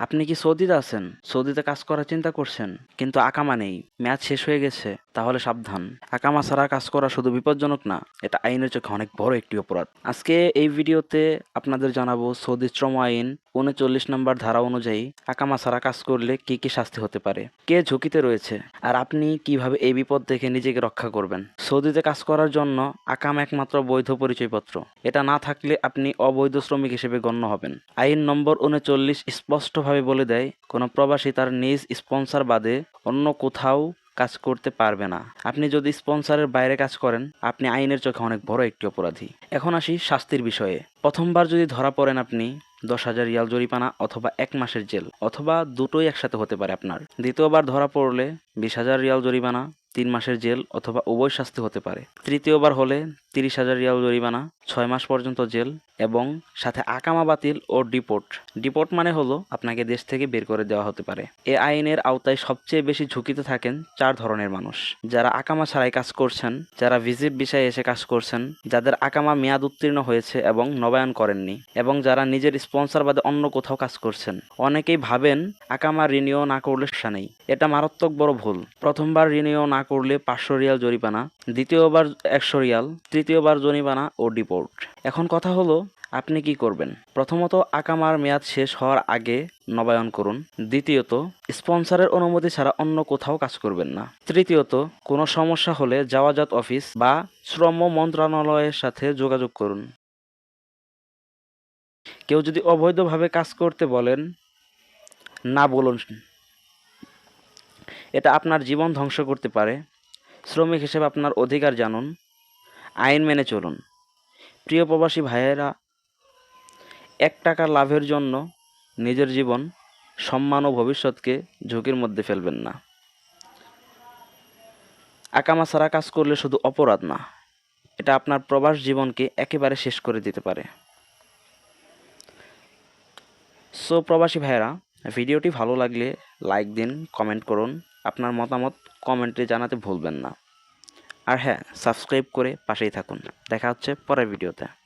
আপনি কি সৌদিতে আছেন? সৌদিতে কাজ করার চিন্তা করছেন? কিন্তু আকামা নেই। ম্যাচ শেষ হয়ে গেছে। তাহলে সাবধান। আকামা ছাড়া কাজ করা শুধু বিপজ্জনক না, এটা আইনের চোখে অনেক বড় একটি অপরাধ। আজকে এই ভিডিওতে আপনাদের জানাব সৌদি শ্রম আইন উনচল্লিশ নম্বর ধারা অনুযায়ী আকামা ছাড়া কাজ করলে কি কি শাস্তি হতে পারে, কে ঝুঁকিতে রয়েছে, আর আপনি কীভাবে এই বিপদ থেকে নিজেকে রক্ষা করবেন। সৌদিতে কাজ করার জন্য আকাম একমাত্র বৈধ পরিচয়পত্র। এটা না থাকলে আপনি অবৈধ শ্রমিক হিসেবে গণ্য হবেন। আইন নম্বর উনচল্লিশ স্পষ্টভাবে বলে দেয়, কোনো প্রবাসী তার নিজ স্পন্সর বাদে অন্য কোথাও কাজ করতে পারবে না। আপনি যদি স্পন্সরের বাইরে কাজ করেন, আপনি আইনের চোখে অনেক বড় একটি অপরাধী। এখন আসি শাস্তির বিষয়ে। প্রথমবার যদি ধরা পড়েন আপনি, দশ হাজার রিয়াল জরিমানা অথবা এক মাসের জেল, অথবা দুটোই একসাথে হতে পারে আপনার। দ্বিতীয়বার ধরা পড়লে বিশ হাজার রিয়াল জরিমানা তিন মাসের জেল অথবা উভয় শাস্তি হতে পারে। তৃতীয়বার হলে তিরিশ হাজার রিয়াল জরিমানা, ছয় মাস পর্যন্ত জেল এবং সাথে আকামা বাতিল ও ডিপোর্ট। ডিপোর্ট মানে হলো আপনাকে দেশ থেকে বের করে দেওয়া হতে পারে। এ আইনের আওতায় সবচেয়ে বেশি ঝুঁকিতে থাকেন চার ধরনের মানুষ। যারা আকামা ছাড়াই কাজ করছেন, যারা ভিজিট বিষয়ে এসে কাজ করছেন, যাদের আকামা মেয়াদ উত্তীর্ণ হয়েছে এবং নবায়ন করেননি, এবং যারা নিজের স্পন্সর বাদে অন্য কোথাও কাজ করছেন। অনেকেই ভাবেন আকামা রিনিও না করলে নেই। এটা মারাত্মক বড় ভুল। প্রথমবার রিনিও না করলে পাঁচশো রিয়াল জরিমানা, দ্বিতীয়বার একশো রিয়াল, তৃতীয়বার জরিমানা ও ডিপোর্ট। এখন কথা হলো, আপনি কি করবেন? প্রথমত, আকামার মেয়াদ শেষ হওয়ার আগে নবায়ন করুন। দ্বিতীয়ত, স্পন্সরের অনুমতি ছাড়া অন্য কোথাও কাজ করবেন না। তৃতীয়ত, কোনো সমস্যা হলে যাওয়াজাত অফিস বা শ্রম মন্ত্রণালয়ের সাথে যোগাযোগ করুন। কেউ যদি অবৈধভাবে কাজ করতে বলেন, না বলুন। এটা আপনার জীবন ধ্বংস করতে পারে। শ্রমিক হিসেবে আপনার অধিকার জানুন। আইন মেনে চলুন। প্রিয় প্রবাসী ভাইয়েরা, এক টাকা লাভের জন্য নিজের জীবন, সম্মান ও ভবিষ্যৎকে ঝুঁকির মধ্যে ফেলবেন না। আকামা ছাড়া কাজ করলে শুধু অপরাধ না, এটা আপনার প্রবাস জীবনকে একেবারে শেষ করে দিতে পারে। সো প্রবাসী ভাইয়েরা, ভিডিওটি ভালো লাগলে লাইক দিন, কমেন্ট করুন। আপনার মতামত কমেন্টে জানাতে ভুলবেন না। আর হ্যাঁ সাবস্ক্রাইব করে পাশেই থাকুন। দেখা হচ্ছে পরের ভিডিওতে।